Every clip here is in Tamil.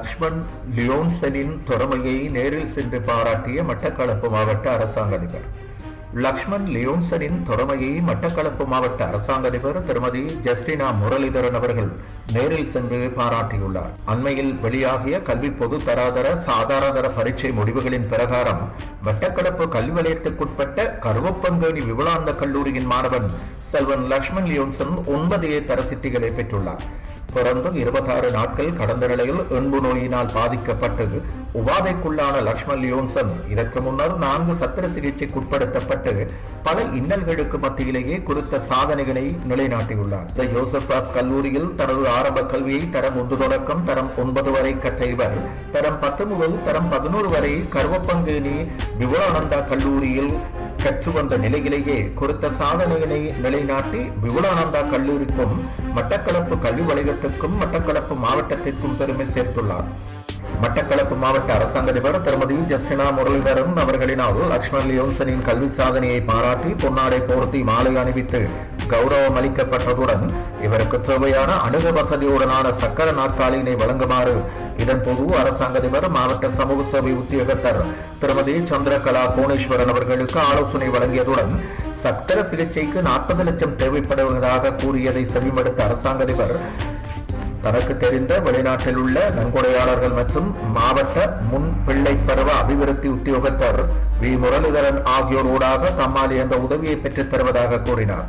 லக்ஷ்மண் லியோன்சனின் திறமையை நேரில் சென்று பாராட்டிய மட்டக்களப்பு மாவட்ட அரசாங்க அதிபர். லக்ஷ்மண் லியோன்சனின் திறமையை மட்டக்களப்பு மாவட்ட அரசாங்க அதிபர் திருமதி ஜஸ்டினா முரளிதரன் அவர்கள் நேரில் சென்று பாராட்டியுள்ளார். அண்மையில் வெளியாகிய கல்வி பொது தராதர சாதாரணதர பரீட்சை முடிவுகளின் பிரகாரம் மட்டக்களப்பு கல்வி வலயத்துக்குட்பட்ட கருவப்பங்கேணி விபுலானந்த கல்லூரியின் மாணவன் செல்வன் லக்ஷ்மண் லியோன்சன் ஒன்பது ஏ தர சித்திகளை பெற்றுள்ளார். தொடர்ந்தும் இருபத்தாறு நாட்கள் கடந்த நிலையில் எண்பு நோயினால் பாதிக்கப்பட்டது. உபாதைக்குள்ளான லக்ஷ்மண் லியோன்சன் இதற்கு முன்னர் நான்கு சத்திர சிகிச்சைக்குட்படுத்தப்பட்டு பல இன்னல்களுக்கு மத்தியிலேயே குறித்த சாதனைகளை நிலைநாட்டியுள்ளார். த யோசப்பாஸ் கல்லூரியில் தனது ஆரம்ப கல்வியை தரம் ஒன்று தொடக்கம் தரம் ஒன்பது வரை கற்ற இவர் தரம் பத்து முதல் தரம் பதினோரு வரை கருவப்பங்கேணி விவரானந்தா கல்லூரியில் கற்று வந்த நிலையிலேயே கொடுத்த சாதனையினை நிலைநாட்டி விபுலானந்தா கல்லூரிக்கும் மட்டக்களப்பு கல்வி வணிகத்திற்கும் மட்டக்களப்பு மாவட்டத்திற்கும் பெருமை சேர்த்துள்ளார். மட்டக்களப்பு மாவட்ட அரசாங்க நிபுணர் திருமதி ஜஸ்டினா முரளிதரன் அவர்களினால் லக்ஷ்மண் லியோன்சனின் கல்வி சாதனையை பாராட்டி பொன்னாடை போர்த்தி மாலை அணிவித்து கௌரவம் அளிக்கப்பட்டதுடன் இவருக்கு தேவையான அணுக வசதியுடனான சக்கர நாற்காலியினை வழங்குமாறு இதன் பொது அரசாங்க அதிபர் மாவட்ட சமூக சேவை உத்தியோகத்தர் திருமதி சந்திரகலா புவனேஸ்வரன் அவர்களுக்கு ஆலோசனை வழங்கியதுடன் சக்கர சிகிச்சைக்கு நாற்பது லட்சம் தேவைப்படுவதாக கூறியதை செவிமடுத்த அரசாங்க அதிபர் தனக்கு தெரிந்த வெளிநாட்டில் உள்ள நன்கொடையாளர்கள் மற்றும் மாவட்ட முன் பிள்ளை பருவ அபிவிருத்தி உத்தியோகத்தர் வி. முரளிதரன் ஆகியோரோடாக தம்மால் என்ற உதவியை பெற்றுத் தருவதாக கூறினார்.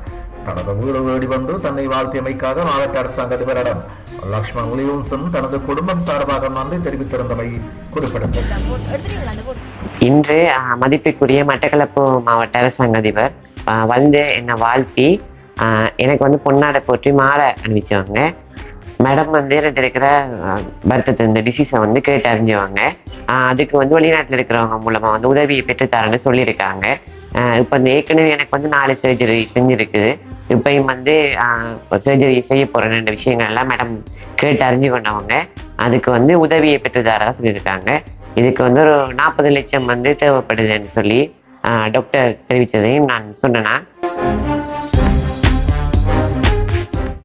தனது வீடு தேடி வந்து தன்னை வாழ்த்தியமைக்காக மாவட்ட அரசாங்க அதிபரிடம் லக்ஷ்மண் லியோன்சன் தனது குடும்பம் சார்பாக நன்றி தெரிவித்திருந்தமை குறிப்பிடத்தக்கது. இன்று மதிப்பிற்குரிய மட்டக்களப்பு மாவட்ட அரசாங்க அதிபர் வந்து என்னை வாழ்த்தி எனக்கு வந்து பொன்னாடை போற்றி மாலை அனுப்பிச்சவங்க மேடம் வந்து எனக்கு இருக்கிற வருத்தத்தை இந்த டிசீஸை வந்து கேட்டு அறிஞ்சவங்க அதுக்கு வந்து வெளிநாட்டில் இருக்கிறவங்க மூலமாக வந்து உதவியை பெற்றுத்தரேன்னு சொல்லியிருக்காங்க. இப்போ இந்த ஏற்கனவே எனக்கு வந்து நாலு சர்ஜரி செஞ்சுருக்குது. இப்பயும் வந்து சர்ஜரி செய்ய போகிறேன் விஷயங்கள் எல்லாம் மேடம் கேட்டு அறிஞ்சு கொண்டவங்க. அதுக்கு வந்து உதவியை பெற்றுத்தரதா சொல்லியிருக்காங்க. இதுக்கு வந்து ஒரு நாற்பது லட்சம் வந்து தேவைப்படுதுன்னு சொல்லி டாக்டர் தெரிவித்ததையும் நான் சொன்னேன்னா